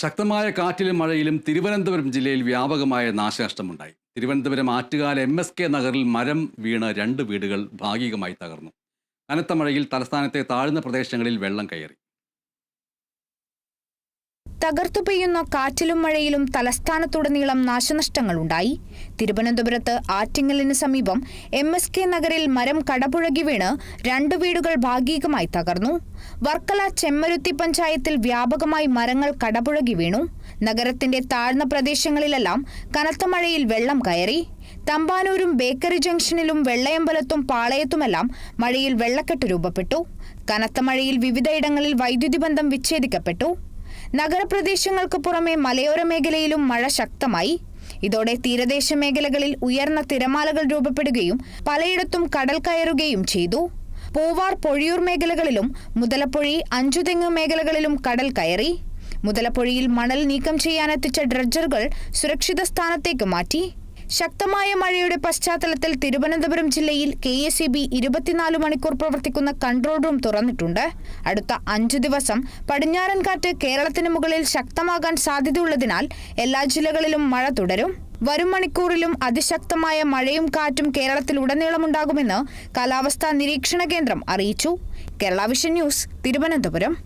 ശക്തമായ കാറ്റിലും മഴയിലും തിരുവനന്തപുരം ജില്ലയിൽ വ്യാപകമായ നാശനഷ്ടമുണ്ടായി. Thiruvananthapuram Attukal M S K നഗറിൽ മരം വീണ് രണ്ട് വീടുകൾ ഭാഗികമായി തകർന്നു. കനത്ത മഴയിൽ തലസ്ഥാനത്തെ താഴ്ന്ന പ്രദേശങ്ങളിൽ വെള്ളം കയറി. തകർത്തു പെയ്യുന്ന കാറ്റിലും മഴയിലും തലസ്ഥാനത്തുടനീളം നാശനഷ്ടങ്ങളുണ്ടായി. തിരുവനന്തപുരത്ത് ആറ്റിങ്ങലിന് സമീപം എം എസ് കെ നഗറിൽ മരം കടപുഴകി വീണ് രണ്ട് വീടുകൾ ഭാഗികമായി തകർന്നു. വർക്കല ചെമ്മരുത്തി പഞ്ചായത്തിൽ വ്യാപകമായി മരങ്ങൾ കടപുഴകി വീണു. നഗരത്തിന്റെ താഴ്ന്ന പ്രദേശങ്ങളിലെല്ലാം കനത്ത മഴയിൽ വെള്ളം കയറി. തമ്പാനൂരും ബേക്കറി ജംഗ്ഷനിലും വെള്ളയമ്പലത്തും പാളയത്തുമെല്ലാം മഴയിൽ വെള്ളക്കെട്ട് രൂപപ്പെട്ടു. കനത്ത മഴയിൽ വിവിധയിടങ്ങളിൽ വൈദ്യുതി ബന്ധം വിച്ഛേദിക്കപ്പെട്ടു. നഗരപ്രദേശങ്ങൾക്ക് പുറമെ മലയോര മേഖലയിലും മഴ ശക്തമായി. ഇതോടെ തീരദേശ മേഖലകളിൽ ഉയർന്ന തിരമാലകൾ രൂപപ്പെടുകയും പലയിടത്തും കടൽ കയറുകയും ചെയ്തു. പൂവാർ പൊഴിയൂർ മേഖലകളിലും മുതലപ്പൊഴി അഞ്ചുതെങ്ങ് മേഖലകളിലും കടൽ കയറി. മുതലപ്പൊഴിയിൽ മണൽ നീക്കം ചെയ്യാനെത്തിച്ച ഡ്രഡ്ജറുകൾ സുരക്ഷിത സ്ഥാനത്തേക്ക് മാറ്റി. ശക്തമായ മഴയുടെ പശ്ചാത്തലത്തിൽ തിരുവനന്തപുരം ജില്ലയിൽ കെ എസ് ഇ ബി ഇരുപത്തിനാല് മണിക്കൂർ പ്രവർത്തിക്കുന്ന കൺട്രോൾ റൂം തുറന്നിട്ടുണ്ട്. അടുത്ത അഞ്ചു ദിവസം പടിഞ്ഞാറൻ കാറ്റ് കേരളത്തിന് മുകളിൽ ശക്തമാകാൻ സാധ്യതയുള്ളതിനാൽ എല്ലാ ജില്ലകളിലും മഴ തുടരും. വരും മണിക്കൂറിലും അതിശക്തമായ മഴയും കാറ്റും കേരളത്തിൽ ഉടനീളമുണ്ടാകുമെന്ന് കാലാവസ്ഥാ നിരീക്ഷണ കേന്ദ്രം അറിയിച്ചു. Kerala vision news Thiruvananthapuram.